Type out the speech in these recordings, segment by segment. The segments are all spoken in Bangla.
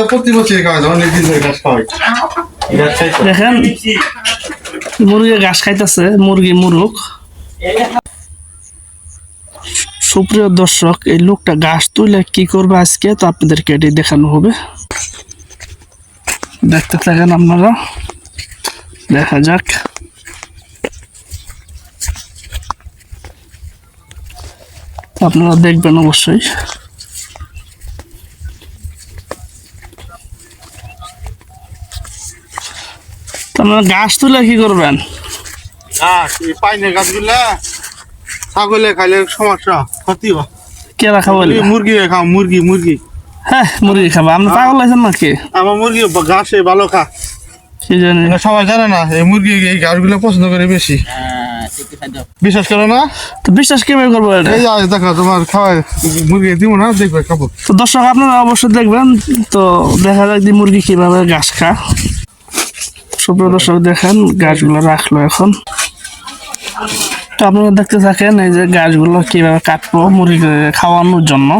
তো প্রতি বছর খাওয়া যায় অনেকদিন ধরে ঘাস খাওয়াই? দেখেন মুরগি ঘাস খাইতেছে, মুরগি মুরুক সুপ্রিয় দর্শক, এই লোকটা ঘাস তুলে কি করবে আজকে? তো আপনাদেরকে এটি দেখানো হবে। দেখতে থাকেন আপনারা। দেখা যাক। আপনারা দেখবেন অবশ্যই। আপনারা ঘাস তুলে কি করবেন? ঘাস এই পাইনে গাছগুলা ছাগলে খাইলে সমস্যা ক্ষতি হয়। মুরগি খাও মুরগি মুরগি। হ্যাঁ মুরগি খাবা। আপনি পাগল আছেন নাকি? আমার মুরগি ঘাসে ভালো খা। জানি। এটা সবাই জানে না এই মুরগি এই ঘাসগুলো পছন্দ করে বেশি। বিশ্বাস করো না? তো বিশ্বাস কীভাবে করব এই দেখো তোমার খাওয়াই মুরগি দিব না দেখবে খাব। তো দর্শক আপনারা অবশ্যই দেখবেন। তো দেখা যাক মুরগি কীভাবে ঘাস খা সুপ্রিয় দর্শক দেখেন গাছগুলো রাখল এখন। তো আপনারা দেখতে থাকেন এই যে গাছগুলো কীভাবে কাটবো, মুরগি খাওয়ানোর জন্য।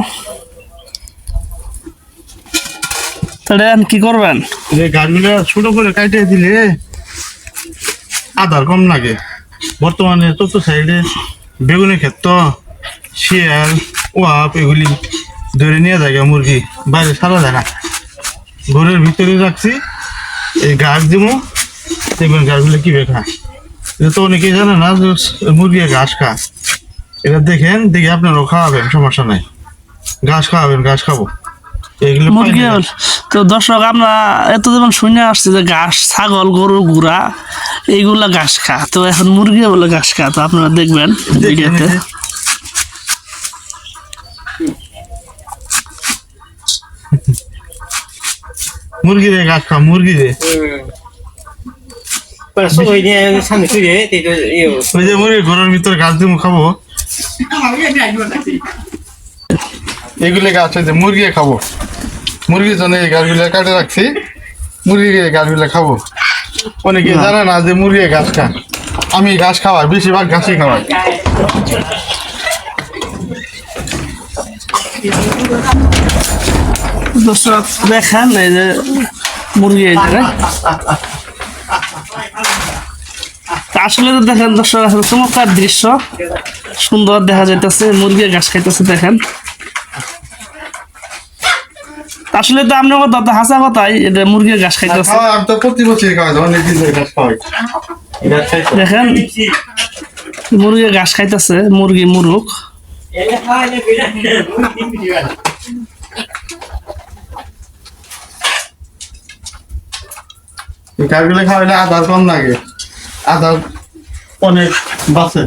কি করবেন? যে গাছগুলো ছোট করে কাটে দিলে আধার কম লাগে। বর্তমানে তত সাইডে বেগুনের ক্ষেত্র, শিয়াল, ওয়াপ এগুলি ধরে নিয়ে যায় মুরগি, বাইরে সারা যায় না। ঘরের ভিতরে রাখছি, এই গাছ দিব দেখবেন ঘাসগুলো কি বেখা এটা তো অনেকেই জানে না যে মুরগি ঘাস খা। এটা দেখেন দেখে আপনারাও খাওয়াবেন সমস্যা নাই। ঘাস খাওয়াবেন ঘাস খাব। এগুলো মুরগি তো দর্শক আমরা এত যেমন শুনে আসছি যে ঘাস ছাগল গরু গুড়া এইগুলা ঘাস খা। তো এখন মুরগি বলে ঘাস খা। তো আপনারা দেখবেন ভিডিওতে। মুরগি রে ঘাস খা মুরগি রে ওই যে মুরগি ঘরের ভিতরে ঘাস দিব খাব। এগুলো গাছ আছে মুরগি খাব। মুরগির জন্য এই গাছগুলো কাটে রাখছি। মুরগি এই গাছগুলো খাব। অনেকে জানে না যে মুরগি ঘাস খা আমি ঘাস খাওয়াই বেশিরভাগ ঘাসই খাওয়াই। দর্শক দেখেন এই যে মুরগি এই জায়গায়। তা আসলে তো দেখেন দর্শক আসলে চমৎকার দৃশ্য। সুন্দর দেখা যাইতেছে মুরগি ঘাস খাইতেছে দেখেন। আসলে তো আপনার কথা তো হাসা কথাই এটা মুরগি ঘাস খাইতেছে? দেখেন মুরগি ঘাস খাইতেছে মুরগি মুরুক গাছগুলো খাওয়াইলে আধার কম লাগে। আধার অনেক বাঁচে।